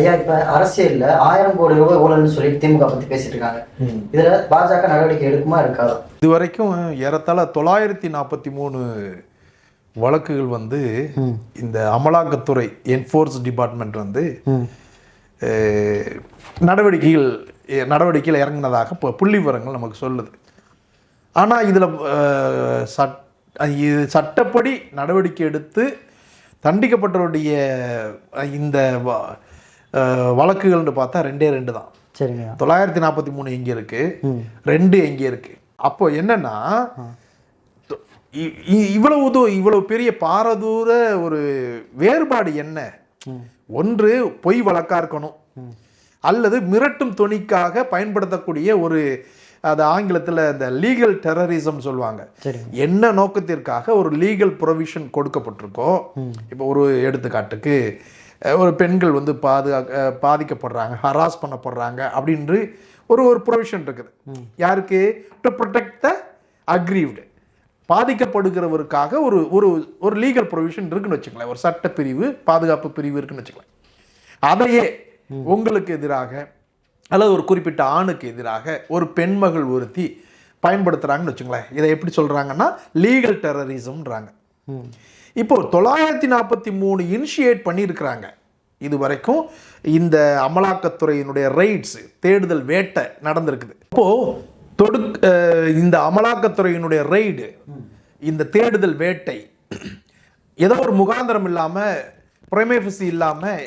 ஐயா இப்ப அரசியல்ல ஆயிரம் கோடி ரூபாய் ஊழல்னு சொல்லி திமுக பத்தி பேசிட்டு இருக்காங்க. இதுல பாஜக நடவடிக்கை எடுக்குமா இருக்காதா இது வரைக்கும் ஏறத்தாழ தொள்ளாயிரத்தி நாற்பத்தி மூணு வழக்குகள் வந்து இந்த அமலாக்கத்துறை என்ஃபோர்ஸ் டிபார்ட்மெண்ட் வந்து நடவடிக்கைகள் நடவடிக்கையில் இறங்கினதாக இப்போ புள்ளி விவரங்கள் நமக்கு சொல்லுது. ஆனால் இதில் சட் இது சட்டப்படி நடவடிக்கை எடுத்து தண்டிக்கப்பட்டவருடைய இந்த வழக்குகள்னு பார்த்தா ரெண்டே ரெண்டு தான். சரிங்க. தொள்ளாயிரத்தி நாற்பத்தி மூணு எங்க இருக்கு? ரெண்டு எங்க இருக்கு? அப்போ என்னன்னா இவ்வளவு தூ- இவ்வளவு பெரிய பாரதூர ஒரு வேறுபாடு என்ன? ஒன்று பொய் வழக்கா இருக்கணும். அல்லது மிரட்டும் தொனிக்காக பயன்படுத்தக்கூடிய ஒரு அது ஆங்கிலத்தில் இந்த லீகல் டெரரிசம் சொல்லுவாங்க. என்ன நோக்கத்திற்காக ஒரு லீகல் ப்ரொவிஷன் கொடுக்கப்பட்டிருக்கோ? இப்போ ஒரு எடுத்துக்காட்டுக்கு ஒரு பெண்கள் வந்து பாதுகா பாதிக்கப்படுறாங்க ஹராஸ் பண்ணப்படுறாங்க அப்படின்று ஒரு ஒரு ப்ரொவிஷன் இருக்குது. யாருக்கு? டு ப்ரொடெக்ட் த அக்ரீவ்டு பாதிக்கப்படுகிறவருக்காக ஒரு ஒரு ஒரு லீகல் ப்ரொவிஷன் இருக்குன்னு வச்சுக்கலாம் ஒரு சட்ட பிரிவு பாதுகாப்பு பிரிவு இருக்குன்னு வச்சுக்கலாம் அதையே உங்களுக்கு எதிராக அல்லது ஒரு குறிப்பிட்ட ஆணுக்கு எதிராக ஒரு பெண்மகள் ஒருத்தி பயன்படுத்துகிறாங்கன்னு வச்சுங்களேன் இதை எப்படி சொல்கிறாங்கன்னா லீகல் டெரரிசம்ன்றாங்க இப்போ தொள்ளாயிரத்தி நாற்பத்தி மூணு இனிஷியேட் பண்ணியிருக்கிறாங்க. இது வரைக்கும் இந்த அமலாக்கத்துறையினுடைய ரைட்ஸ் தேடுதல் வேட்டை நடந்திருக்குது. இப்போ தொடு இந்த அமலாக்கத்துறையினுடைய ரைடு இந்த தேடுதல் வேட்டை ஏதோ ஒரு முகாந்திரம் இல்லாமல் புரமேஃபிசி இல்லாமல்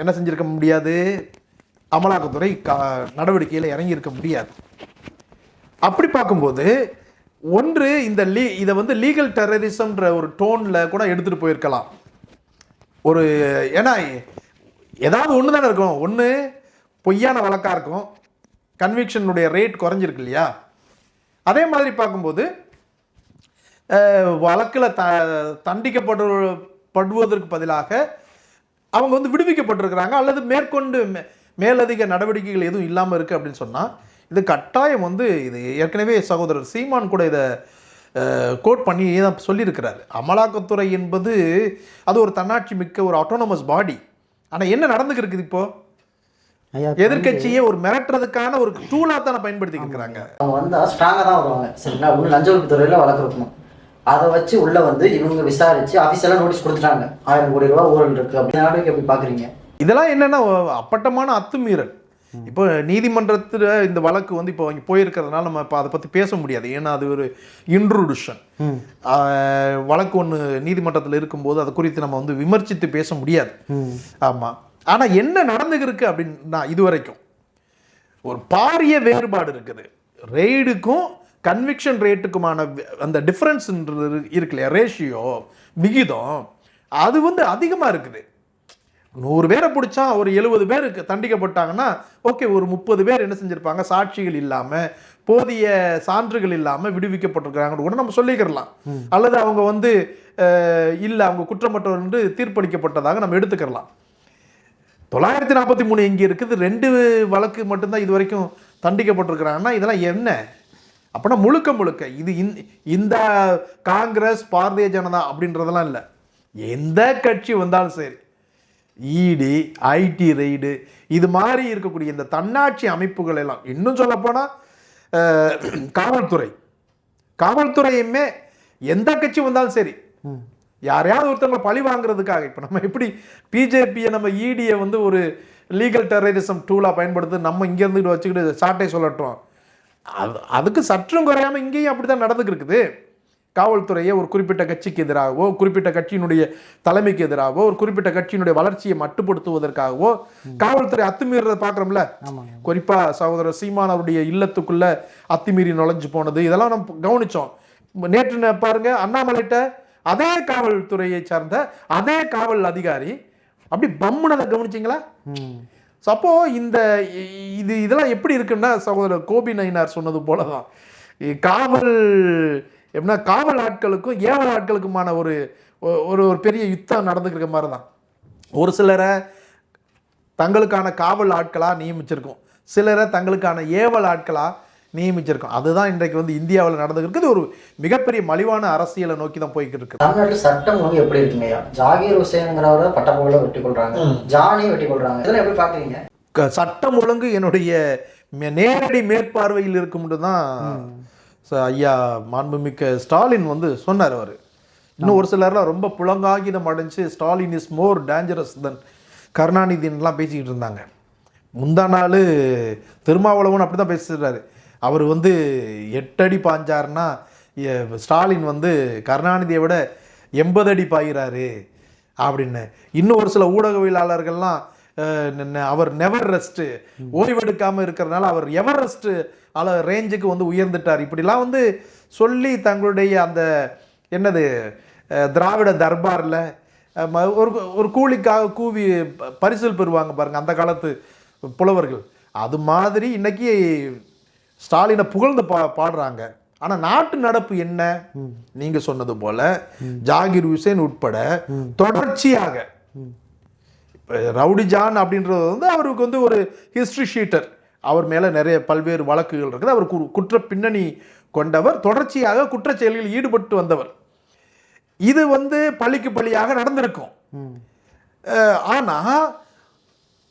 என்ன செஞ்சிருக்க முடியாது? அமலாக்கத்துறை கா நடவடிக்கையில் இறங்கியிருக்க முடியாது. அப்படி பார்க்கும்போது ஒன்று இந்த லீ இதை வந்து லீகல் டெரரிசம்ன்ற ஒரு டோனில் கூட எடுத்துகிட்டு போயிருக்கலாம். ஒரு ஏன்னா ஏதாவது ஒன்று தானே இருக்கும். ஒன்று பொய்யான வழக்காக இருக்கும். கன்விக்ஷனுடைய ரேட் குறைஞ்சிருக்கு இல்லையா? அதே மாதிரி பார்க்கும்போது வழக்கில் த தண்டிக்கப்படு படுவதற்கு பதிலாக அவங்க வந்து விடுவிக்கப்பட்டிருக்கிறாங்க. அல்லது மேற்கொண்டு மே- மேலதிக நடவடிக்கைகள் எதுவும் இல்லாமல் இருக்குது அப்படின்னு சொன்னால் இது கட்டாயம் வந்து இது ஏற்கனவே சகோதரர் சீமான் கூட இதை கோட் பண்ணி தான் சொல்லியிருக்கிறாரு. அமலாக்கத்துறை என்பது அது ஒரு தன்னாட்சி மிக்க ஒரு ஆட்டோனமஸ் பாடி ஆனால் என்ன நடந்துக்கிருக்கு இப்போ? ஐயா எதிர்க்கட்சியை ஒரு மிரட்டுறதுக்கான ஒரு டூலாக தானே பயன்படுத்திக்கிட்டு இருக்கிறாங்க அவங்க வந்தா ஸ்ட்ராங்கா தான் வருவாங்க. சரிங்களா? ஒண்ணு லஞ்ச ஒழிப்பு துறையில வழக்கு இருக்கணும் அதை வச்சு உள்ள வந்து இவங்க விசாரிச்சு அபிஷியலா நோட்டீஸ் கொடுத்துட்டாங்க. ஆயிரம் கோடி ரூபாய் ஊழல் இருக்கு. அப்படி நடவடிக்கை எப்படி பாக்குறீங்க? இதெல்லாம் என்னன்னா அப்பட்டமான அத்துமீறல். இப்போ நீதிமன்றத்தில் இந்த வழக்கு வந்து இப்போ இங்கே போயிருக்கிறதுனால நம்ம இப்போ அதை பற்றி பேச முடியாது. ஏன்னா அது ஒரு இன்ட்ரூடிஷன் வழக்கு ஒன்று நீதிமன்றத்தில் இருக்கும்போது அதை குறித்து நம்ம வந்து விமர்சித்து பேச முடியாது. ஆமாம் ஆனால் என்ன நடந்துருக்கு அப்படின்னா இது வரைக்கும் ஒரு பாரிய வேறுபாடு இருக்குது. ரெய்டுக்கும் கன்விக்ஷன் ரேட்டுக்குமான அந்த டிஃப்ரென்ஸ்ன்றது இருக்கு இல்லையா? ரேஷியோ விகிதம் அது வந்து அதிகமாக இருக்குது. நூறு பேரை பிடிச்சா ஒரு எழுபது பேருக்கு தண்டிக்கப்பட்டாங்கன்னா ஓகே ஒரு முப்பது பேர் என்ன செஞ்சிருப்பாங்க? சாட்சிகள் இல்லாமல் போதிய சான்றுகள் இல்லாமல் விடுவிக்கப்பட்டிருக்கிறாங்கன்னு கூட நம்ம சொல்லிக்கிறலாம். அல்லது அவங்க வந்து இல்லை அவங்க குற்றமற்றவர் என்று தீர்ப்பளிக்கப்பட்டதாக நம்ம எடுத்துக்கிறலாம். தொள்ளாயிரத்தி நாற்பத்தி மூணு எங்கே இருக்குது? ரெண்டு வழக்கு மட்டும்தான் இது வரைக்கும் தண்டிக்கப்பட்டிருக்கிறாங்கன்னா இதெல்லாம் என்ன? அப்படின்னா முழுக்க முழுக்க இது இந்த- இந்த காங்கிரஸ் பாரதிய ஜனதா அப்படின்றதெல்லாம் இல்லை. எந்த கட்சி வந்தாலும் சரி இடி ஐடி ரெய்டு இது மாதிரி இருக்கக்கூடிய இந்த தன்னாட்சி அமைப்புகள் எல்லாம். இன்னும் சொல்லப்போனால் காவல்துறை. காவல்துறையுமே எந்த கட்சி வந்தாலும் சரி யாரையாவது ஒருத்தவங்களை பழி வாங்குறதுக்காக இப்போ நம்ம எப்படி பிஜேபியை நம்ம இடியை வந்து ஒரு லீகல் டெரரிசம் டூலாக பயன்படுத்தி நம்ம இங்கே இருந்துட்டு வச்சுக்கிட்டு சாட்டை சொல்லட்டும் அது அதுக்கு சற்றும் குறையாம இங்கேயும் அப்படி தான் நடந்துக்கு இருக்குது காவல்துறையை ஒரு குறிப்பிட்ட கட்சிக்கு எதிராகவோ குறிப்பிட்ட கட்சியினுடைய தலைமைக்கு எதிராகவோ ஒரு குறிப்பிட்ட கட்சியினுடைய வளர்ச்சியை மட்டுப்படுத்துவதற்காகவோ காவல்துறை அத்துமீறதை பார்க்குறோம்ல. குறிப்பா சகோதரர் சீமான் அவருடைய இல்லத்துக்குள்ள அத்துமீறி நுழைஞ்சு போனது. இதெல்லாம் நம்ம கவனிச்சோம். நேற்று பாருங்க அண்ணாமலைட்ட அதே காவல்துறையை சார்ந்த அதே காவல் அதிகாரி அப்படி பம்முனதை கவனிச்சிங்களா? ஸோ அப்போ இந்த இது இதெல்லாம் எப்படி இருக்குன்னா சகோதரர் கோபி நயினார் சொன்னது போல தான் இ- காவல் எப்படின்னா காவல் ஆட்களுக்கும் ஏவல் ஆட்களுக்குமான ஒரு ஒரு ஒரு பெரிய யுத்தம் நடந்துக்கிற மாதிரி தான் ஒரு சிலரை தங்களுக்கான காவல் ஆட்களாக நியமிச்சிருக்கோம். சிலரை தங்களுக்கான ஏவல் ஆட்களாக நியமிச்சிருக்கோம். அதுதான் இன்றைக்கு வந்து இந்தியாவில் நடந்துருக்கு இது ஒரு மிகப்பெரிய மலிவான அரசியலை நோக்கி தான் போய்கிட்டு இருக்குது தமிழ்நாட்டில் சட்டம் வந்து எப்படி இருக்குங்கய்யா ஜாகீர் ஹுசேனுங்கிறவரை பட்டப்பகல வெட்டி கொள்றாங்க. ஜானியும் வெட்டி கொள்றாங்க. இதெல்லாம் எப்படி பாக்குறீங்க? க- சட்டம் ஒழுங்கு என்னுடைய நேரடி மேற்பார்வையில் இருக்கும்னு தான் ஐயா மாண்புமிக்க ஸ்டாலின் வந்து சொன்னார் அவர். இன்னும் ஒரு சிலர்லாம் ரொம்ப புலங்காகிதம் அடைஞ்சு Stalin is more dangerous than கருணாநிதின்லாம் பேசிக்கிட்டு இருந்தாங்க. முந்தா நாள் திருமாவளவன் அப்படி தான் பேசுகிறாரு அவர் வந்து எட்டடி பாஞ்சாருன்னா ஸ்டாலின் வந்து கருணாநிதியை விட எண்பது அடி பாயிறாரு அப்படின்னு. இன்னும் ஒரு சில ஊடகவியலாளர்கள்லாம் அவர் நெவர் ரெஸ்ட்டு ஓய்வெடுக்காமல் இருக்கிறதுனால அவர் எவர் அள ரேஞ்சுக்கு வந்து உயர்ந்துட்டார். இப்படிலாம் வந்து சொல்லி தங்களுடைய அந்த என்னது திராவிட தர்பாரில் ஒரு ஒரு கூலிக்காக கூவி பரிசில் பெறுவாங்க பாருங்க அந்த காலத்து புலவர்கள். அது மாதிரி இன்னைக்கு ஸ்டாலினை புகழ்ந்து பா பாடுறாங்க. ஆனா நாட்டு நடப்பு என்ன? நீங்க சொன்னது போல ஜாகிர் ஹுசேன் உட்பட தொடர்ச்சியாக இப்ப ரவுடி ஜான் அப்படின்றது வந்து அவருக்கு வந்து ஒரு ஹிஸ்டரி ஷீட்டர் அவர் மேல நிறைய பல்வேறு வழக்குகள் இருக்குது. அவர் கு- குற்ற பின்னணி கொண்டவர். தொடர்ச்சியாக குற்றச் செயல்களில் ஈடுபட்டு வந்தவர். இது வந்து பள்ளிக்கு பள்ளியாக நடந்திருக்கும். அஹ், ஆனா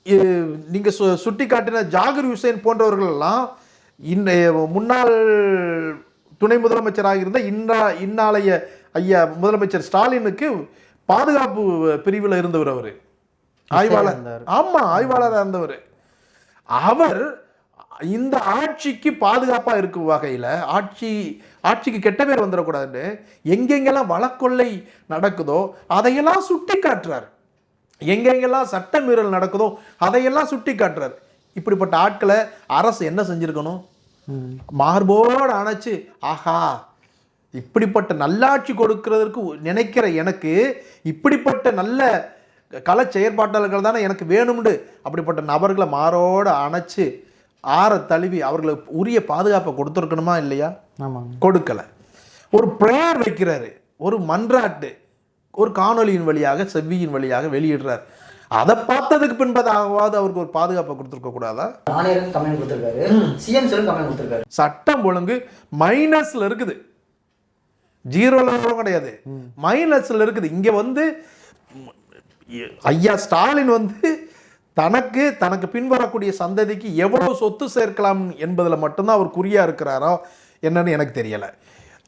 இ- நீங்க சு சுட்டி காட்டின ஜாகிர் ஹுசேன் போன்றவர்கள் எல்லாம் இன்றைய முன்னாள் துணை முதலமைச்சராக இருந்த இன்றா இந்நாளைய ஐயா முதலமைச்சர் ஸ்டாலினுக்கு பாதுகாப்பு பிரிவில் இருந்தவர் அவர். ஆய்வாளர் இருந்தாரு. ஆமா ஆய்வாளராக இருந்தவர். அவர் இந்த ஆட்சிக்கு பாதுகாப்பாக இருக்கும் வகையில் ஆட்சி ஆட்சிக்கு கெட்ட பேர் வந்துடக்கூடாதுன்னு எங்கெங்கெல்லாம் வழக்கொள்ளை நடக்குதோ அதையெல்லாம் சுட்டி காட்டுறார் எங்கெங்கெல்லாம் சட்ட மீறல் நடக்குதோ அதையெல்லாம் சுட்டி காட்டுறார் இப்படிப்பட்ட ஆட்களை அரசு என்ன செஞ்சிருக்கணும்? மார்போடு அணைச்சு ஆஹா இப்படிப்பட்ட நல்லாட்சி கொடுக்கிறதற்கு நினைக்கிற எனக்கு இப்படிப்பட்ட நல்ல கல செயற்பாட்டாளர்கள் தானே எனக்கு வேணும்னு அப்படிப்பட்ட நபர்களை மாரோடு அணைச்சு ஆற தழுவி அவர்களுக்கு உரிய பாதுகாப்பை கொடுத்துருக்கணுமா இல்லையா? கொடுக்கல. ஒரு ப்ரேயர் வைக்கிறாரு. ஒரு மன்றாட்டு ஒரு காணொளியின் வழியாக செவ்வியின் வழியாக வெளியிடுறார். அதை பார்த்ததுக்கு பின்பதாகவாவது அவருக்கு ஒரு பாதுகாப்பை கொடுத்துருக்க கூடாதா? கம்ப்ளைண்ட் கொடுத்துருக்காரு. கம்ப்ளைண்ட் கொடுத்துருக்காரு. சட்டம் ஒழுங்கு மைனஸ்ல இருக்குது. ஜீரோல கூட கிடையாது. மைனஸ்ல இருக்குது. இங்க வந்து ஐயா ஸ்டாலின் வந்து தனக்கு தனக்கு பின்வரக்கூடிய சந்ததிக்கு எவ்வளோ சொத்து சேர்க்கலாம் என்பதில் மட்டும்தான் அவர் குறியாக இருக்கிறாரோ என்னன்னு எனக்கு தெரியலை.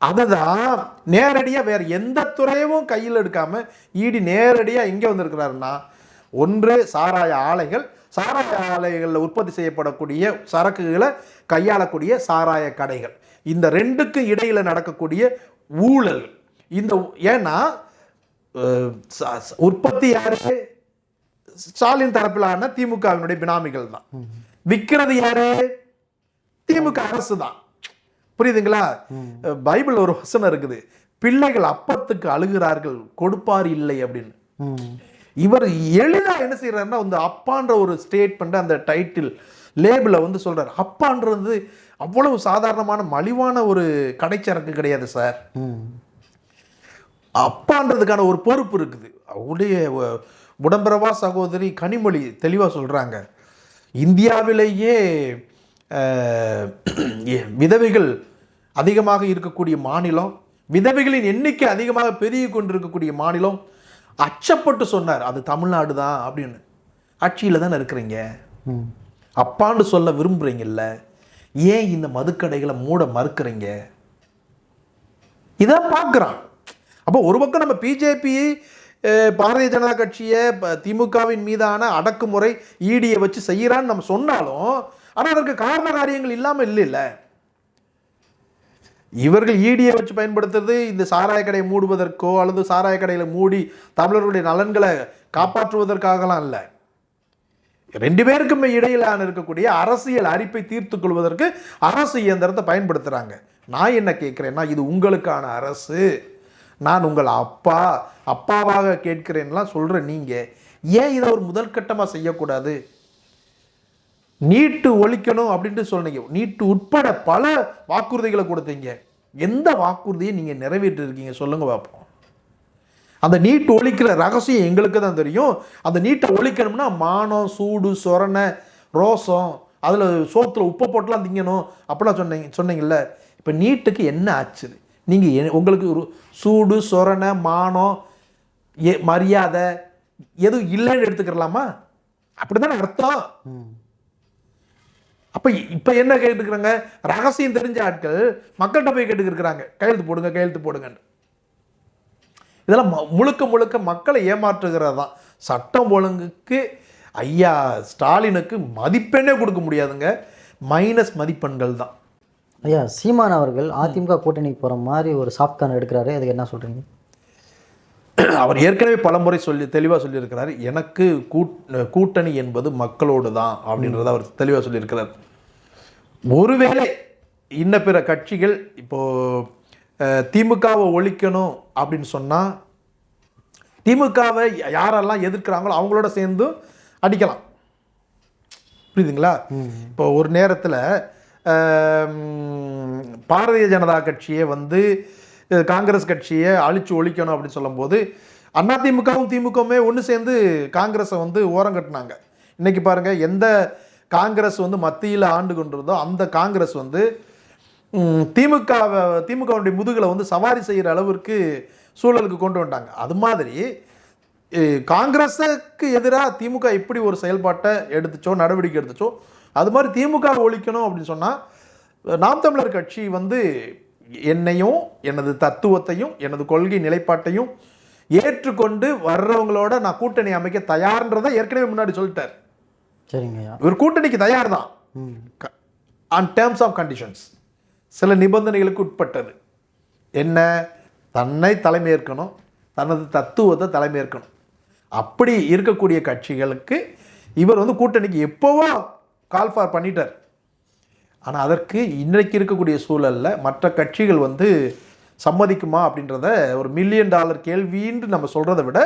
அதை தான் நேரடியாக வேறு எந்த துறையவும் கையில் எடுக்காமல் ஈடி நேரடியாக எங்கே வந்திருக்கிறாருன்னா ஒன்று சாராய ஆலைகள் சாராய ஆலைகளில் உற்பத்தி செய்யப்படக்கூடிய சரக்குகளை கையாளக்கூடிய சாராய கடைகள். இந்த ரெண்டுக்கும் இடையில் நடக்கக்கூடிய ஊழல் இந்த ஏன்னா உற்பத்தி யாரு? ஸ்டாலின் தரப்பிலான திமுகவினுடைய பினாமிகள் தான். விற்கிறது யாரு? திமுக அரசு தான். புரியுதுங்களா? பைபிள் ஒரு வசனம் இருக்குது. பிள்ளைகள் அப்பத்துக்கு அழுகிறார்கள் கொடுப்பார் இல்லை அப்படின்னு. இவர் எளிதா என்ன செய்யறாருன்னா வந்து அப்பான்ற ஒரு ஸ்டேட்மெண்ட் அந்த டைட்டில் லேபிள வந்து சொல்றாரு. அப்பான்றது அவ்வளவு சாதாரணமான மலிவான ஒரு கடைச்சரக்கு கிடையாது சார். அப்பான்றதுக்கான ஒரு பொறுப்பு இருக்குது. உ- உடம்பிரவா சகோதரி கனிமொழி தெளிவாக சொல்கிறாங்க இந்தியாவிலேயே விதவைகள் அதிகமாக இருக்கக்கூடிய மாநிலம் விதவைகளின் எண்ணிக்கை அதிகமாக பெருகி கொண்டிருக்கக்கூடிய மாநிலம் அச்சப்பட்டு சொன்னார் அது தமிழ்நாடு தான் அப்படின்னு. ஆட்சியில் தானே இருக்கிறீங்க. அப்பான்னு சொல்ல விரும்புகிறீங்கல்ல ஏன் இந்த மதுக்கடைகளை மூட மறுக்கிறீங்க? இதை பார்க்குறான் அப்போ ஒரு பக்கம் நம்ம பிஜேபி பாரதிய ஜனதா கட்சியை திமுகவின் மீதான அடக்குமுறை ஈடியை வச்சு செய்கிறான்னு நம்ம சொன்னாலும் ஆனால் அதற்கு காரண காரியங்கள் இல்லாமல் இல்லைல்ல. இவர்கள் ஈடியை வச்சு பயன்படுத்துறது இந்த சாராய கடையை மூடுவதற்கோ அல்லது சாராய கடையில் மூடி தமிழர்களுடைய நலன்களை காப்பாற்றுவதற்காகலாம் இல்லை. ரெண்டு பேருக்குமே இடையிலான இருக்கக்கூடிய அரசியல் அரிப்பை தீர்த்து கொள்வதற்கு அரசு இயந்திரத்தை பயன்படுத்துகிறாங்க நான் என்ன கேட்குறேன்னா இது உங்களுக்கான அரசு. நான் உங்கள் அப்பா அப்பாவாக கேட்கிறேன்லாம் சொல்கிற நீங்கள் ஏன் இதை ஒரு முதல் கட்டமாக செய்யக்கூடாது? நீட்டு ஒழிக்கணும் அப்படின்ட்டு சொன்னீங்க. நீட்டு உட்பட பல வாக்குறுதிகளை கொடுத்தீங்க. எந்த வாக்குறுதியை நீங்கள் நிறைவேற்றிருக்கீங்க சொல்லுங்கள் பார்ப்போம். அந்த நீட் ஒழிக்கிற ரகசியம் எங்களுக்கு தான் தெரியும். அந்த நீட்டை ஒழிக்கணும்னா மானம் சூடு சொரணை ரோசம் அதில் சோத்தில் உப்பை போட்டுலாம் திங்கணும். அப்படிலாம் சொன்னீங்க சொன்னீங்கல்ல. இப்போ நீட்டுக்கு என்ன ஆச்சு? நீங்கள் உங்களுக்கு ஒரு சூடு சொரணை மானம் எ மரியாதை எதுவும் இல்லைன்னு எடுத்துக்கிறலாமா? அப்படிதானே அர்த்தம்? அப்ப இப்ப என்ன கேட்டுக்கிறாங்க? ரகசியம் தெரிஞ்ச ஆட்கள் மக்கள்கிட்ட போய் கேட்டுக்கிறாங்க கையெழுத்து போடுங்க கையெழுத்து போடுங்கன்னு. இதெல்லாம் முழுக்க முழுக்க மக்களை ஏமாற்றுகிறது தான் சட்டம் ஒழுங்குக்கு ஐயா ஸ்டாலினுக்கு மதிப்பெண்ணே கொடுக்க முடியாதுங்க. மைனஸ் மதிப்பெண்கள் தான் ஐயா சீமான் அவர்கள் அதிமுக கூட்டணிக்கு போற மாதிரி ஒரு சாஃப்ட் கார்னர் எடுக்கிறாரு. அதுக்கு என்ன சொல்றீங்க? அவர் ஏற்கனவே பலமுறை சொல்லி தெளிவாக சொல்லியிருக்கிறார். எனக்கு கூட் கூட்டணி என்பது மக்களோடு தான் அப்படின்றத அவர் தெளிவாக சொல்லியிருக்கிறார். ஒருவேளை இன்ன பிற கட்சிகள் இப்போ அஹ், திமுகவை ஒழிக்கணும் அப்படின்னு சொன்னால் திமுகவை யாரெல்லாம் எதிர்க்கிறாங்களோ அவங்களோட சேர்ந்து அடிக்கலாம். புரியுதுங்களா? இப்போ ஒரு நேரத்தில் பாரதிய ஜனதா கட்சியை வந்து காங்கிரஸ் கட்சியை அழிச்சு ஒழிக்கணும் அப்படின்னு சொல்லும்போது அதிமுகவும் திமுகவுமே ஒன்று சேர்ந்து காங்கிரஸை வந்து ஓரம் கட்டினாங்க. இன்றைக்கி பாருங்கள் எந்த காங்கிரஸ் வந்து மத்தியில் ஆண்டு கொண்டிருந்தோ அந்த காங்கிரஸ் வந்து திமுக திமுகவுடைய முதுகில் வந்து சவாரி செய்கிற அளவிற்கு சூழலுக்கு கொண்டு வந்தாங்க. அது மாதிரி காங்கிரஸுக்கு எதிராக திமுக எப்படி ஒரு செயல்பாட்டை எடுத்துச்சோ நடவடிக்கை எடுத்துச்சோ அது மாதிரி திமுக ஒழிக்கணும் அப்படின்னு சொன்னால் நாம் தமிழர் கட்சி வந்து என்னையும் எனது தத்துவத்தையும் எனது கொள்கை நிலைப்பாட்டையும் ஏற்றுக்கொண்டு வர்றவங்களோட நான் கூட்டணி அமைக்க தயார்ன்றதை ஏற்கனவே முன்னாடி சொல்லிட்டார். சரிங்க இவர் கூட்டணிக்கு தயார் தான் ஆன் டேர்ம்ஸ் ஆஃப் கண்டிஷன்ஸ் சில நிபந்தனைகளுக்கு உட்பட்டது. என்ன? தன்னை தலைமையேற்கணும் தனது தத்துவத்தை தலைமையேற்கணும். அப்படி இருக்கக்கூடிய கட்சிகளுக்கு இவர் வந்து கூட்டணிக்கு எப்போவோ கால் ஃபார் பண்ணிட்டார். ஆனால் அதற்கு இன்றைக்கு இருக்கக்கூடிய சூழலில் மற்ற கட்சிகள் வந்து சம்மதிக்குமா அப்படின்றத ஒரு மில்லியன் டாலர் கேள்வின்னு நம்ம சொல்கிறத விட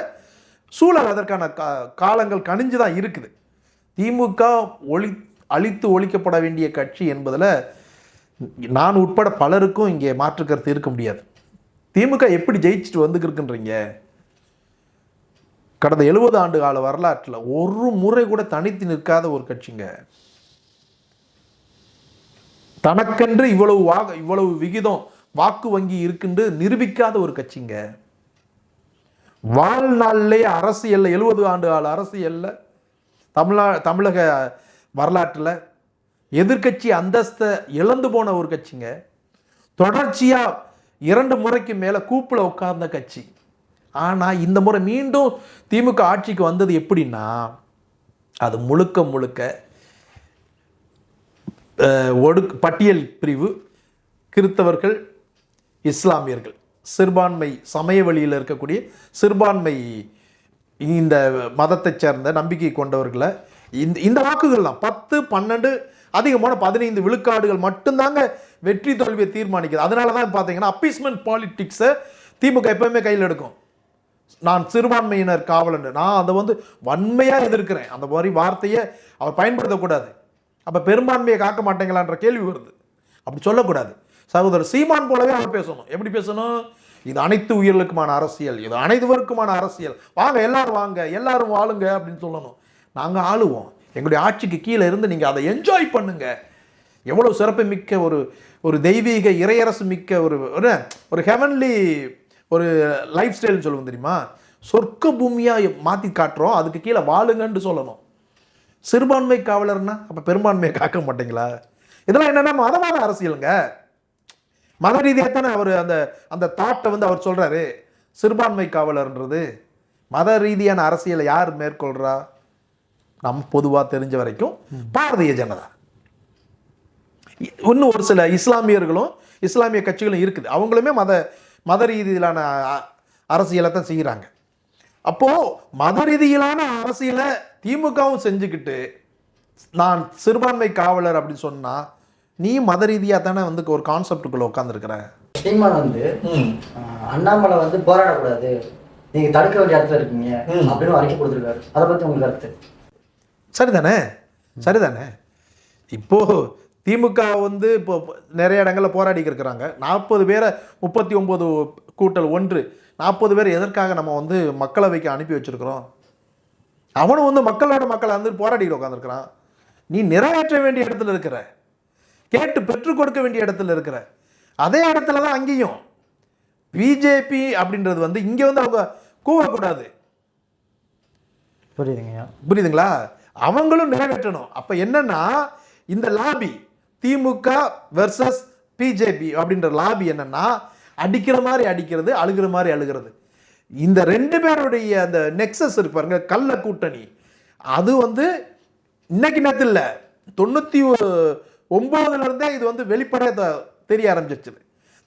சூழல் அதற்கான கா காலங்கள் கணிஞ்சு தான் இருக்குது. திமுக ஒளி அழித்து ஒழிக்கப்பட வேண்டிய கட்சி என்பதில் நான் உட்பட பலருக்கும் இங்கே மாற்று கருத்து இருக்க முடியாது. திமுக எப்படி ஜெயிச்சுட்டு வந்துக்கிருக்குன்றீங்க? கடந்த எழுபது ஆண்டு கால வரலாற்றில் ஒரு முறை கூட தனித்து நிற்காத ஒரு கட்சிங்க. தனக்கென்று இவ்வளவு வாக்கு இவ்வளவு விகிதம் வாக்கு வங்கி இருக்குன்று நிரூபிக்காத ஒரு கட்சிங்க. வாழ்நாளிலே அரசியல்ல எழுபது ஆண்டு கால அரசியல்ல தமிழ்நா தமிழக வரலாற்றில் எதிர்க்கட்சி அந்தஸ்தை இழந்து போன ஒரு கட்சிங்க. தொடர்ச்சியா இரண்டு முறைக்கு மேல கூப்பில் உட்கார்ந்த கட்சி. ஆனா இந்த முறை மீண்டும் திமுக ஆட்சிக்கு வந்தது எப்படின்னா அது முழுக்க முழுக்க ஒடுக் பட்டியல் பிரிவு கிறித்தவர்கள் இஸ்லாமியர்கள். சிறுபான்மை சமய வழியில் இருக்கக்கூடிய சிறுபான்மை இந்த மதத்தைச் சேர்ந்த நம்பிக்கை கொண்டவர்களை இந்த இந்த வாக்குகள் தான் பத்து பன்னெண்டு அதிகமான பதினைந்து விழுக்காடுகள் மட்டும்தாங்க வெற்றி தோல்வியை தீர்மானிக்குது. அதனால தான் பார்த்தீங்கன்னா அப்பீஸ்மெண்ட் பாலிட்டிக்ஸை திமுக எப்பவுமே கையில் எடுக்கும். நான் சிறுபான்மையினர் காவலன் நான் அதை வந்து வன்மையாக எதிர்க்கிறேன். அந்த மாதிரி வார்த்தையை அவர் பயன்படுத்தக்கூடாது. அப்போ பெரும்பான்மையை காக்க மாட்டேங்களான்ற கேள்வி வருது. அப்படி சொல்லக்கூடாது. சகோதரர் சீமான் போலவே அவர் பேசணும். எப்படி பேசணும்? இது அனைத்து உயிர்களுக்குமான அரசியல். இது அனைத்துவருக்குமான அரசியல். வாங்க எல்லாரும் வாங்க எல்லாரும் வாழுங்க அப்படின்னு சொல்லணும். நாங்கள் ஆளுவோம். எங்களுடைய ஆட்சிக்கு கீழே இருந்து நீங்கள் அதை என்ஜாய் பண்ணுங்க. எவ்வளோ சிறப்பு மிக்க ஒரு ஒரு தெய்வீக இறையரசு மிக்க ஒரு ஒரு ஹெவன்லி ஒரு லைஃப் ஸ்டைல்னு சொல்லுவோம் தெரியுமா? சொர்க்க பூமியாக மாற்றி காட்டுறோம். அதுக்கு கீழே வாழுங்கன்னு சொல்லணும். சிறுபான்மை காவலர்னா அப்போ பெரும்பான்மையை காக்க மாட்டீங்களா? இதெல்லாம் என்னன்னா மதவாத அரசியலுங்க. மத ரீதியாக தானே அவர் அந்த அந்த தாட்டை வந்து அவர் சொல்றாரு. சிறுபான்மை காவலர்ன்றது மத ரீதியான அரசியலை யார் மேற்கொள்றா? நம் பொதுவாக தெரிஞ்ச வரைக்கும் பாரதிய ஜனதா. இன்னும் ஒரு சில இஸ்லாமியர்களும் இஸ்லாமிய கட்சிகளும் இருக்குது. அவங்களுமே மத மத ரீதியிலான அ- அரசியலை தான் செய்கிறாங்க அப்போ மத ரீதியிலான அரசியலை திமுகவும் செஞ்சுக்கிட்டு நான் சிறுபான்மை காவலர் அப்படின்னு சொன்னா நீ மத ரீதியாக தானே வந்து ஒரு கான்செப்டுக்குள்ள உட்காந்துருக்கிற சீமான் வந்து அண்ணாமலை வந்து போராடக்கூடாது. நீங்க தடுக்க வேண்டிய இடத்துல இருக்கீங்க அப்படின்னு அறிக்கை கொடுத்துருக்காரு. அதை பத்தி உங்களுக்கு கருத்து? சரிதானே? சரிதானே? இப்போ திமுக வந்து இப்போ நிறைய இடங்களில் போராடி இருக்கிறாங்க. நாற்பது பேரை முப்பத்தி ஒன்பது கூட்டல் ஒன்று நாற்பது பேர் எதற்காக நம்ம வந்து மக்களவைக்கு அனுப்பி வச்சிருக்கிறோம்? அவனும் வந்து மக்களோட மக்கள் வந்து போராடிட்டு உட்காந்துருக்கிறான் நீ நிறைவேற்ற வேண்டிய இடத்துல இருக்கிற. கேட்டு பெற்றுக் கொடுக்க வேண்டிய இடத்துல இருக்கிற. அதே இடத்துல தான் அங்கேயும். பிஜேபி அப்படின்றது வந்து இங்க வந்து அவங்க கூவக்கூடாது. புரியுதுங்கய்யா புரியுதுங்களா? அவங்களும் நிறைவேற்றணும். அப்ப என்னன்னா இந்த லாபி திமுக வெர்சஸ் பிஜேபி அப்படின்ற லாபி என்னன்னா அடிக்கிற மாதிரி அடிக்கிறது அழுகிற மாதிரி அழுகிறது. இந்த ரெண்டு பேருடைய அந்த நெக்ஸஸ் இருக்கு பாருங்க கள்ள கூட்டணி. அது வந்து இன்னைக்கு நேரத்தில் இல்லை தொண்ணூற்றி ஒன்பதுல இருந்தே இது வந்து வெளிப்படைய த- தெரிய ஆரம்பிச்சிருச்சு.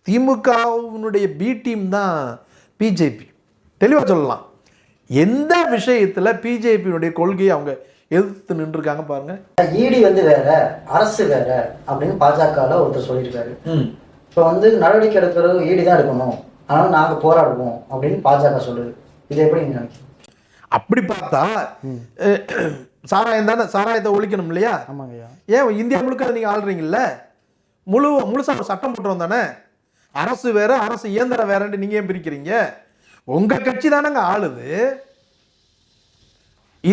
திமுகவினுடைய பி டீம் தான் பிஜேபி தெளிவாக சொல்லலாம். எந்த விஷயத்துல பிஜேபியினுடைய கொள்கையை அவங்க எதிர்த்து நின்றுருக்காங்க பாருங்க. ஈடி வந்து வேற அரசு வேற அப்படின்னு பாஜகவில் ஒருத்தர் சொல்லியிருக்காரு. இப்போ வந்து நடவடிக்கை எடுக்கிறது ஈடி தான் எடுக்கணும். ஆனால் நாங்கள் போராடுவோம் அப்படின்னு பாஜக சொல்லுது. இது எப்படி நினைக்கிறீங்க? அப்படி பார்த்தா சாராயம் தானே சாராயத்தை ஒழிக்கணும் இல்லையா? ஆமாங்கய்யா ஏன் இந்தியா முழுக்க நீங்க ஆள்றீங்கல்ல? முழு முழுசா ஒரு சட்டம் போட்டுறோம் தானே? அரசு வேற அரசு இயந்திரம் வேறன்ட்டு நீங்க ஏன் பிரிக்கிறீங்க? உங்க கட்சி தானங்க ஆளுது.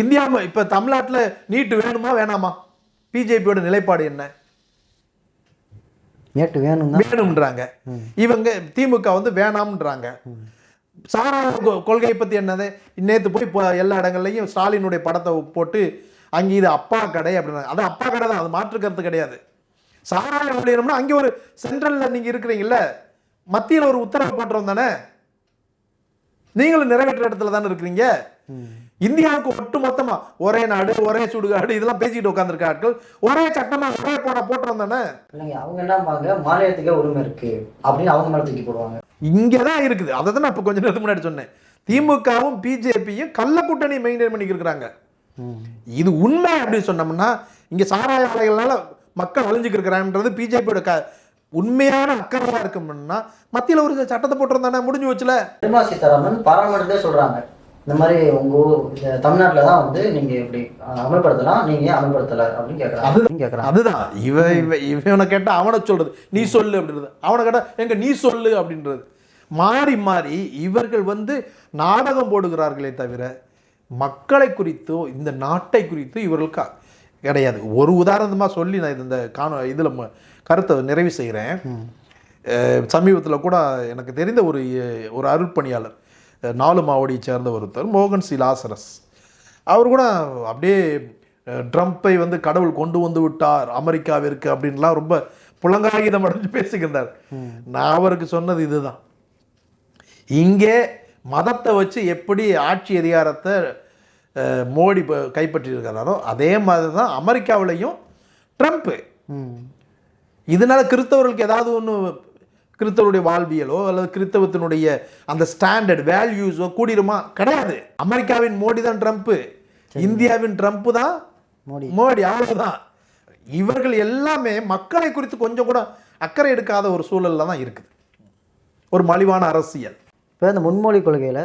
இந்தியா இப்ப தமிழ்நாட்டுல நீட்டு வேணுமா வேணாமா? பிஜேபியோட நிலைப்பாடு என்ன? நேற்று வேணும் வேணும்ன்றாங்க. இவங்க திமுக வந்து வேணாம்ன்றாங்க. சாராய கொ- கொள்கையை பத்தி என்னது? நேத்து போய் எல்லா இடங்கள்லையும் ஸ்டாலினுடைய படத்தை போட்டு அங்க இது அப்பா கடை அப்படின்னாங்க அது அப்பா கடை தான் அது மாற்று கருத்து கிடையாது சாராயம் அப்படின்னா அங்க ஒரு சென்ட்ரல்ல நீங்க இருக்கிறீங்கல்ல மத்தியில ஒரு உத்தரவு பண்றோம் தானே? நீங்களும் நிறைவேற்ற இடத்துல தானே இருக்கிறீங்க? இந்தியாவுக்கு ஒட்டு மொத்தமா ஒரே நாடு ஒரே சுடுகாடு இதெல்லாம் பேசிட்டு உட்காந்துருக்க ஆட்கள். ஒரே சட்டமா ஒரே போட போட்டுறோம் தானே? இல்லைங்க அவங்க என்னம்பாங்க மாநிலத்துக்கே உரிமை இருக்கு அப்படின்னு அவங்க மேலே தூக்கி போடுவாங்க. இங்கே தான் இருக்குது. அதை தான் நான் இப்போ கொஞ்ச நேரத்துக்கு முன்னாடி சொன்னேன். திமுகவும் பிஜேபியும் கள்ள கூட்டணி மெயின்டைன் பண்ணிக்கிருக்கிறாங்க. இது உண்மை அப்படின்னு சொன்னோம்னா இங்கே சாராய ஆலைகளால மக்கள் அழிஞ்சுக்கு இருக்கிறாங்கன்றது பிஜேபியோட க உண்மையான அக்கறையாக இருக்கும்னா மத்தியில் ஒரு சட்டத்தை போட்டிருந்தானே? முடிஞ்சு வச்சுல நிர்மலா சீதாராமன் பாராளுமன்றத்தே சொல்றாங்க. இந்த மாதிரி உங்க இந்த தமிழ்நாட்டில் தான் வந்து நீங்க இப்படி அமல்படுத்தலாம் நீங்க அமல்படுத்தல? அப்படின்னு கேட்கறாங்க அதுதான். இவ இவ இவனை கேட்டா அவனை சொல்றது. நீ சொல்லு அப்படின்றது. அவனை கேட்டா எங்க நீ சொல்லு அப்படின்றது. மாறி மாறி இவர்கள் வந்து நாடகம் போடுகிறார்களே தவிர மக்களை குறித்தோ இந்த நாட்டை குறித்தோ இவர்களுக்கு கிடையாது. ஒரு உதாரணமா சொல்லி நான் இந்த காண இதில் கருத்தை நிறைவு செய்கிறேன் சமீபத்தில் கூட எனக்கு தெரிந்த ஒரு ஒரு அருட்பணியாளர் நாலு மாவடியை சேர்ந்த ஒருத்தர் மோகன் சி லாசரஸ் அவர் கூட அப்படியே ட்ரம்ப்பை வந்து கடவுள் கொண்டு வந்து விட்டார் அமெரிக்காவிற்கு அப்படின்லாம் ரொம்ப புலங்காகிதம் அடைஞ்சு பேசுகின்றார் நான் அவருக்கு சொன்னது இதுதான். இங்கே மதத்தை வச்சு எப்படி ஆட்சி அதிகாரத்தை மோடி கைப்பற்றியிருக்கிறாரோ அதே மாதிரி தான் அமெரிக்காவிலையும் ட்ரம்ப்பு. இதனால கிறிஸ்தவர்களுக்கு ஏதாவது ஒன்று கிறிஸ்தவருடைய வாழ்வியலோ அல்லது கிறிஸ்தவத்தினுடைய அந்த ஸ்டாண்டர்ட் வேல்யூஸோ கூடிருமா? கிடையாது. அமெரிக்காவின் மோடி தான் ட்ரம்ப்பு. இந்தியாவின் ட்ரம்ப் தான் மோடி. மோடி அவ்வளவுதான். இவர்கள் எல்லாமே மக்களை குறித்து கொஞ்சம் கூட அக்கறை எடுக்காத ஒரு சூழல்ல தான் இருக்குது. ஒரு மலிவான அரசியல். இப்போ இந்த முன்மொழி கொள்கையில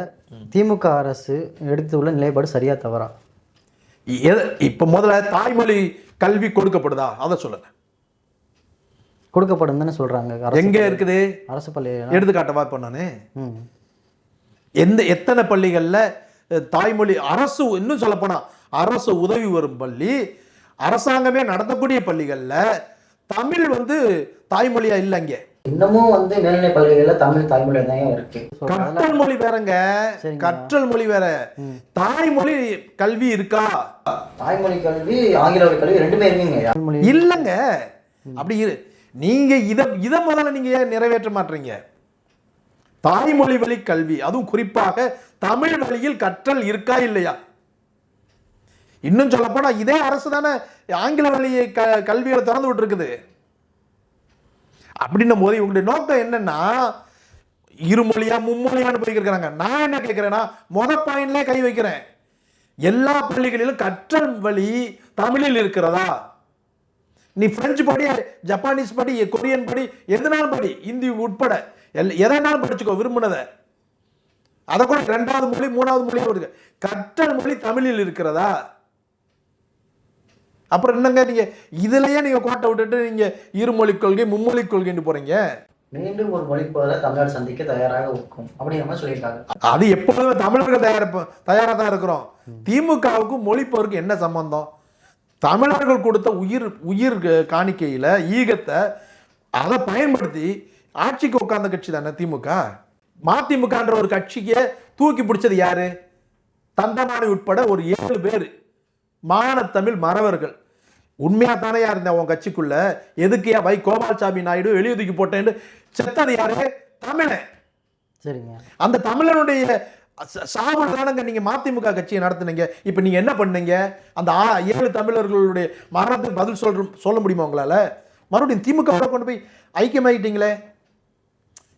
திமுக அரசு எடுத்துள்ள நிலைப்பாடு சரியா தவறா? இப்ப முதல்ல தாய்மொழி கல்வி கொடுக்கப்படுதா? அதை சொல்லுங்க. கொடுக்கப்படும் தானே சொல்றாங்க எங்க இருக்குது? அரசு பள்ளி எடுத்துக்காட்டவா இப்போ நானு. எந்த எத்தனை பள்ளிகள்ல தாய்மொழி அரசு இன்னும் சொல்லப்போனா அரசு உதவி வரும் பள்ளி அரசாங்கமே நடத்தக்கூடிய பள்ளிகள்ல தமிழ் வந்து தாய்மொழியா இல்லை இங்க இன்னமும் வந்து மேல்நிலை பள்ளிகளில் தமிழ் தாய்மொழி தான் இருக்கு கற்றல் மொழி வேறங்க. கற்றல் மொழி வேற. தாய்மொழி கல்வி இருக்கா? தாய்மொழி கல்வி ஆங்கில கல்வி ரெண்டுமே இருக்குங்க. இல்லைங்க. அப்படி இரு நீங்கள் இதை இதை முதல்ல நீங்கள் ஏன் நிறைவேற்ற மாட்டீங்க? தாய்மொழி வழி கல்வி அதுவும் குறிப்பாக தமிழ் வழியில் கற்றல் இருக்கா இல்லையா? இன்னும் சொல்லப்போனால் இதே அரசு தானே ஆங்கில வழியை க கல்விகளை திறந்து விட்டுருக்குது. அப்படின்னும் போது இவங்களுடைய நோக்கம் என்னன்னா இருமொழியா மும்மொழியான்னு போய்க்கிறாங்க நான் என்ன கேட்குறேன்னா மொத பாயிண்ட்லேயே கை வைக்கிறேன். எல்லா பள்ளிகளிலும் கற்றல் வழி தமிழில் இருக்கிறதா? நீ பிரெஞ்சு படி ஜப்பானீஸ் படி கொரியன் படி எதுனாலும் படி இந்தி உட்பட. எல் எதனாலும் படிச்சுக்கோ விரும்பினதை. அதை கூட ரெண்டாவது மொழி மூணாவது மொழி இருக்கு கற்றல் மொழி தமிழில் இருக்கிறதா? அப்புறம் என்னங்க நீங்க இதுலயே நீங்க கோட்டை விட்டுட்டு நீங்க இருமொழி கொள்கை மும்மொழி கொள்கைன்னு போறீங்க? மீண்டும் ஒரு மொழி போல தமிழ்நாடு சந்திக்க தயாராக இருக்கும் அப்படிங்கிற மாதிரி சொல்லியிருக்காங்க. அது எப்போதுமே தமிழர்கள் தயார தயாராக தான் இருக்கிறோம். திமுகவுக்கும் மொழிப்போருக்கு என்ன சம்பந்தம்? தமிழர்கள் கொடுத்த உயிர் உயிர் காணிக்கையில ஈகத்தை அதை பயன்படுத்தி ஆட்சிக்கு உட்கார்ந்த கட்சி தானே திமுக? மதிமுகன்ற ஒரு கட்சிக்கு தூக்கி பிடிச்சது யாரு? தண்டமானி உட்பட ஒரு ஏழு பேர். மானத்தமிழ் மறவர்கள். உண்மையா தானே இருந்த உன் கட்சிக்குள்ள? எதுக்கு வை கோபால்சாமி நாயுடு வெளியுதுக்கி போட்டேன்னு செத்தது யாரு? தமிழன். சரிங்க. அந்த தமிழனுடைய ச- நீங்கள் தானங்க மதிமுக கட்சியை நடத்துனீங்க. இப்போ நீங்கள் என்ன பண்ணீங்க? அந்த ஆ- ஏழு தமிழர்களுடைய மரணத்துக்கு பதில் சொல்ற சொல்ல முடியுமா உங்களால? மறுபடியும் திமுக கொண்டு போய் ஐக்கியமாயிட்டீங்களே.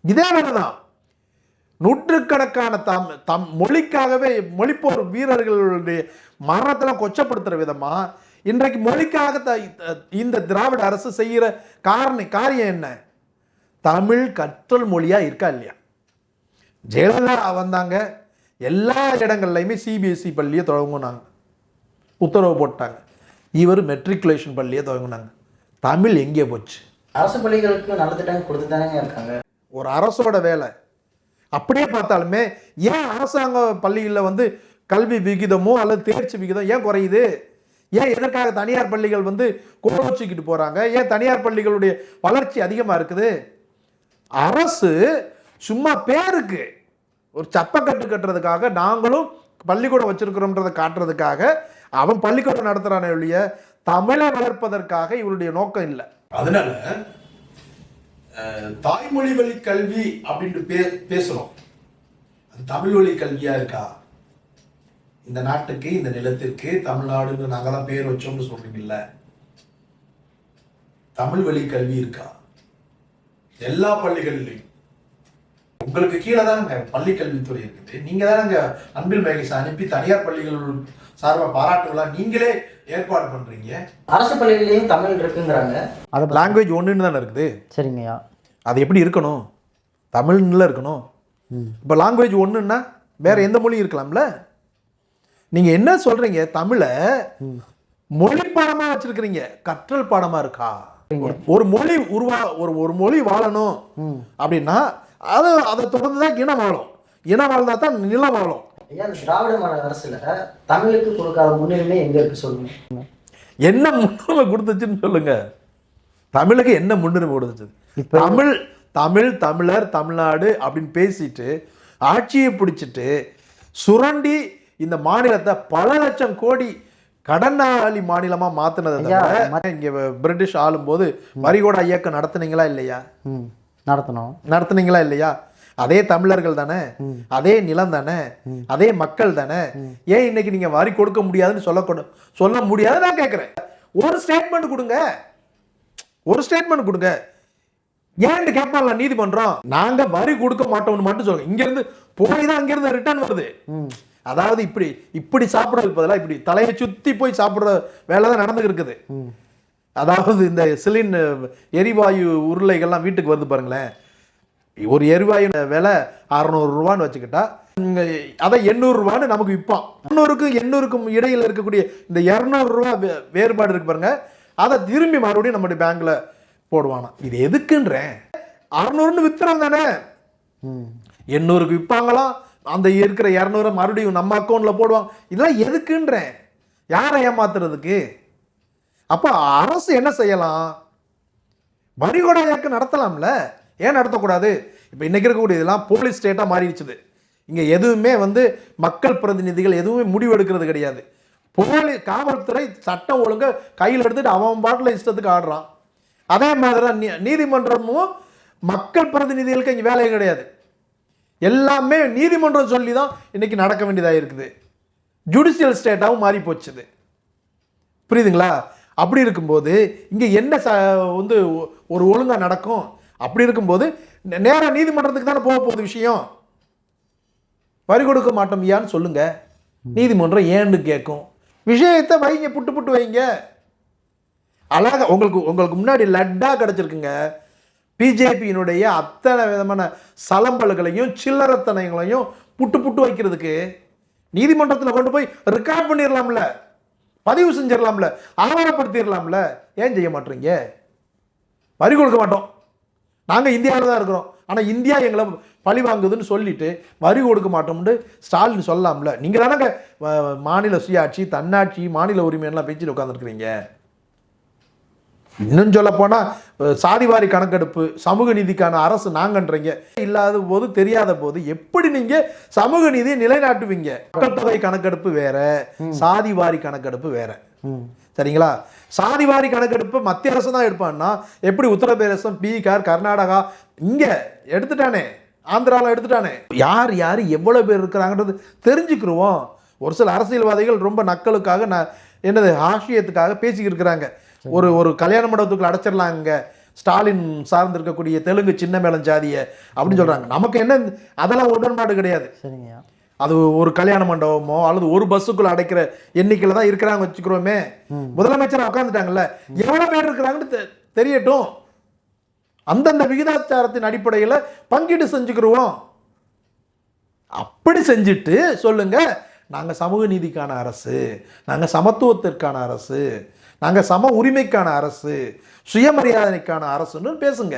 இதே வேலைதான் நூற்றுக்கணக்கான தம் தம் மொழிக்காகவே மொழிப்போர் வீரர்களுடைய மரணத்தெல்லாம் கொச்சப்படுத்துகிற விதமா? இன்றைக்கு மொழிக்காக த- இந்த திராவிட அரசு செய்கிற காரணம் காரியம் என்ன? தமிழ் கற்றல் மொழியா இருக்கா இல்லையா? ஜெயலலிதா வந்தாங்க. எல்லா இடங்கள்லையுமே சிபிஎஸ்சி பள்ளியை தொடங்குனாங்க உத்தரவு போட்டாங்க. இவர் மெட்ரிகுலேஷன் பள்ளியை தொடங்குனாங்க தமிழ் எங்கே போச்சு? அரசு பள்ளிகளுக்கு நல்ல திட்டம் கொடுத்து தானேங்க இருக்காங்க. ஒரு அரசோட வேலை. அப்படியே பார்த்தாலுமே ஏன் அரசாங்க பள்ளிகளில் வந்து கல்வி விகிதமோ அல்லது தேர்ச்சி விகிதம் ஏன் குறையுது? ஏன் எதற்காக தனியார் பள்ளிகள் வந்து கோச்சிக்கிட்டு போறாங்க? ஏன் தனியார் பள்ளிகளுடைய வளர்ச்சி அதிகமாக இருக்குது? அரசு சும்மா பேருக்கு. ஒரு சப்பக்கட்டு கட்டுறதுக்காக நாங்களும் பள்ளிக்கூடம் வச்சிருக்கிறோம்ன்றதை காட்டுறதுக்காக அவன் பள்ளிக்கூடம் நடத்துகிறானே ஒழிய தமிழை வளர்ப்பதற்காக இவருடைய நோக்கம் இல்லை. அதனால தாய்மொழி வழி கல்வி அப்படின்ட்டு பே பேசுகிறோம் அது தமிழ் வழி கல்வியாக இருக்கா? இந்த நாட்டுக்கு இந்த நிலத்திற்கு தமிழ்நாடுன்னு நாங்கெல்லாம் பேர் வச்சோம்னு சொல்கிறீங்கல்ல தமிழ் வழி கல்வி இருக்கா? எல்லா பள்ளிகளிலையும். உங்களுக்கு கீழே தானங்க பள்ளி கல்வித்துறை இருக்குது. நீங்க தானங்க அன்பில் மகேஷ் அனுப்பி தனியார் பள்ளிகள் சார்பா பாராட்டு விழா நீங்களே ஏற்பாடு பண்றீங்க. அரசு பள்ளிகளையும் தமிழ் இருக்குங்கிறாங்க. அதை லாங்குவேஜ் ஒன்றுன்னு தானே இருக்குது? சரிங்கய்யா. அது எப்படி இருக்கணும்? தமிழ்ல இருக்கணும். இப்போ லாங்குவேஜ் ஒன்றுன்னா வேற எந்த மொழி இருக்கலாம்ல? நீங்க என்ன சொல்றீங்க? தமிழை மொழி பாடமா வச்சிருக்கிறீங்க. கற்றல் பாடமா இருக்கா? ஒரு- ஒரு மொழி உருவா ஒரு ஒரு மொழி வாழணும். அப்படின்னா அது அதை தொடர்ந்து தான் இனம் வாழும் இனம் வாழ்ந்தா தான் நிலம் வாழும் ஐயா இந்த திராவிட மாடல் அரசுல தமிழுக்கு கொடுக்காத முன்னுரிமை எங்க இருக்கு சொல்லுங்க. என்ன முன்னுரிமை கொடுத்துச்சுன்னு சொல்லுங்க. தமிழுக்கு என்ன முன்னுரிமை கொடுத்துச்சு? தமிழ் தமிழ் தமிழர் தமிழ்நாடு அப்படின்னு பேசிட்டு ஆட்சியை பிடிச்சிட்டு சுரண்டி இந்த மாநிலத்தை பல லட்சம் கோடி கடனாளி மாநிலமா மாத்தினதை இங்க பிரிட்டிஷ் ஆளும்போது வரிகோடா இயக்கம் நடத்துனீங்களா இல்லையா? நடத்தணும். நடத்துனீங்களா இல்லையா? அதே தமிழர்கள் தானே? அதே நிலம் தானே? அதே மக்கள் தானே? ஏன் இன்னைக்கு நீங்க வரி கொடுக்க முடியாதுன்னு சொல்ல சொல்ல முடியாது நான் கேட்கிறேன் ஒரு ஸ்டேட்மெண்ட் கொடுங்க. ஒரு ஸ்டேட்மெண்ட் கொடுங்க. ஏன்னு கேட்பான்ல நீதிமன்றம்? நாங்க வரி கொடுக்க மாட்டோம்னு மட்டும் சொல்லுங்க. இங்க இருந்து போய் தான் அங்க இருந்து ரிட்டர்ன் வருது அதாவது இப்படி இப்படி சாப்பிடறதுக்கு பதிலா இப்படி தலையை சுத்தி போய் சாப்பிடுற வேலை தான் நடந்து இருக்குது. அதாவது இந்த சிலின் எரிவாயு உருளைகள்லாம் வீட்டுக்கு வருது பாருங்களேன். ஒரு எரிவாயு விலை அறநூறு ரூபான்னு வச்சுக்கிட்டா அதை எண்ணூறு ரூபான்னு நமக்கு விற்பான் எண்ணூறுக்கும் எண்ணூறுக்கும் இடையில இருக்கக்கூடிய இந்த இரநூறு ரூபா வே- வேறுபாடு இருக்கு பாருங்க. அதை திரும்பி மறுபடியும் நம்முடைய பேங்க்ல போடுவானா. இது எதுக்குன்றேன் அறநூறுன்னு வித்துறான் தானே. எண்ணூறுக்கு விற்பாங்களாம் அந்த இருக்கிற இரநூறு மறுபடியும் நம்ம அக்கௌண்ட்ல போடுவாங்க. இதெல்லாம் எதுக்குன்றேன் யாரை ஏமாத்துறதுக்கு? அப்போ அரசு என்ன செய்யலாம்? வரிகொடை இயக்கம் நடத்தலாம்ல? ஏன் நடத்தக்கூடாது? இப்போ இன்றைக்கி இருக்கக்கூடிய இதெல்லாம் போலீஸ் ஸ்டேட்டாக மாறிடுச்சுது. இங்கே எதுவுமே வந்து மக்கள் பிரதிநிதிகள் எதுவுமே முடிவு எடுக்கிறது கிடையாது. போலி காவல்துறை சட்டம் ஒழுங்கு கையில் எடுத்துகிட்டு அவன் பாட்டில் இஷ்டத்துக்கு ஆடுறான். அதே மாதிரி தான் நீ- நீதிமன்றமும் மக்கள் பிரதிநிதிகளுக்கு இங்கே வேலையே கிடையாது. எல்லாமே நீதிமன்றம் சொல்லி தான் இன்னைக்கு நடக்க வேண்டியதாக இருக்குது. ஜுடிஷியல் ஸ்டேட்டாகவும் மாறி போச்சுது புரியுதுங்களா? அப்படி இருக்கும்போது இங்கே என்ன ச வந்து ஒரு ஒழுங்கா நடக்கும்? அப்படி இருக்கும்போது நே- நேரா நீதிமன்றத்துக்கு தானே போக போகுது விஷயம்? வரி கொடுக்க மாட்டோம் ஐயான்னு சொல்லுங்க. நீதிமன்றம் ஏன்னு கேட்கும் விஷயத்தை வைங்க புட்டு புட்டு வைங்க. அழகா உங்களுக்கு உங்களுக்கு முன்னாடி லட்டா கிடைச்சிருக்குங்க. பிஜேபியினுடைய அத்தனை விதமான சலம்பல்களையும் சில்லறத்தனைகளையும் புட்டு புட்டு வைக்கிறதுக்கு நீதிமன்றத்தில் கொண்டு போய் ரெக்கார்ட் பண்ணிடலாம்ல பதிவு செஞ்சிடலாம்ல ஆவணப்படுத்திடலாம்ல ஏன் செய்ய மாட்டீங்க? வரி கொடுக்க மாட்டோம். நாங்கள் இந்தியாவில் தான் இருக்கிறோம். ஆனால் இந்தியா எங்களை பழி வாங்குதுன்னு சொல்லிட்டு வரி கொடுக்க மாட்டோம்னு ஸ்டாலின் சொல்லலாம்ல நீங்கள் தானே மாநில சுயாட்சி தன்னாட்சி மாநில உரிமையெல்லாம் பேச்சுட்டு உட்காந்துருக்குறீங்க இன்னும் சொல்ல சாதிவாரி கணக்கெடுப்பு சமூக நீதிக்கான அரசு நாங்கன்றீங்க. இல்லாத போது தெரியாத போது எப்படி நீங்க சமூக நீதியை நிலைநாட்டுவீங்க? மக்கள் தொகை கணக்கெடுப்பு வேற சாதிவாரி கணக்கெடுப்பு வேற. சரிங்களா? சாதிவாரி கணக்கெடுப்பு மத்திய அரசு தான் எடுப்பான்னா எப்படி உத்தரப்பிரதேசம் பீகார் கர்நாடகா இங்க எடுத்துட்டானே ஆந்திராவில் எடுத்துட்டானே. யார் யார் எவ்வளவு பேர் இருக்கிறாங்கன்றது தெரிஞ்சுக்கிருவோம். ஒரு சில அரசியல்வாதிகள் ரொம்ப நக்கலுக்காக நான் என்னது ஆசியத்துக்காக பேசிக்கிட்டு இருக்கிறாங்க ஒரு ஒரு கல்யாண மண்டபத்துக்குள்ள அடைச்சிடலாங்க ஸ்டாலின் சார்ந்து இருக்கக்கூடிய தெலுங்கு சின்ன மேளம் ஜாதிய அப்படின்னு சொல்றாங்க. நமக்கு என்ன அதெல்லாம் உடன்பாடு கிடையாது. சரிங்கய்யா அது ஒரு கல்யாண மண்டபமோ அல்லது ஒரு பஸ்ஸுக்குள்ள அடைக்கிற எண்ணிக்கையில தான் இருக்கிறாங்க வச்சுக்கிறோமே. முதலமைச்சர் உட்காந்துட்டாங்கல்ல எவ்வளவு பேர் இருக்கிறாங்கன்னு தெரியட்டும். அந்தந்த விகிதாச்சாரத்தின் அடிப்படையில் பங்கீடு செஞ்சுக்கிருவோம். அப்படி செஞ்சுட்டு சொல்லுங்க நாங்க சமூக நீதிக்கான அரசு நாங்க சமத்துவத்திற்கான அரசு நாங்க சம உரிமைக்கான அரசு சுயமரியாதைக்கான அரசுன்னு பேசுங்க.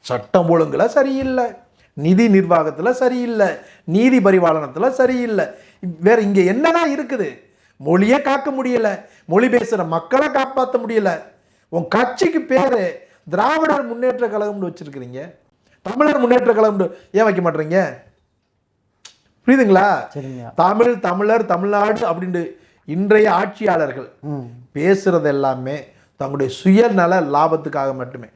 சட்டம் ஒழுங்குல சரியில்லை நிதி நிர்வாகத்துல சரியில்லை நீதி பரிபாலனத்துல சரியில்லை. வேற இங்க என்னதான் இருக்குது? மொழியை காக்க முடியல மொழி பேசுற மக்களை காப்பாற்ற முடியல. உன் கட்சிக்கு பேரு திராவிடர் முன்னேற்ற கழகம்னு வச்சிருக்கிறீங்க. தமிழர் முன்னேற்ற கழகம்னு ஏன் வைக்க மாட்டீங்க? புரியுதுங்களா? தமிழ் தமிழர் தமிழ்நாடு அப்படின்ட்டு இன்றைய ஆட்சியாளர்கள் பேசுறது எல்லாமே தங்களுடைய சுயநல லாபத்துக்காக மட்டுமே.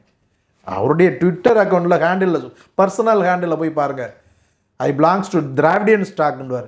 அவருடைய ட்விட்டர் அக்கௌண்ட்டில் ஹேண்டில் பர்சனல் ஹேண்டில் போய் பாருங்க. I belongs to Dravidian ஸ்டாக்னுவார்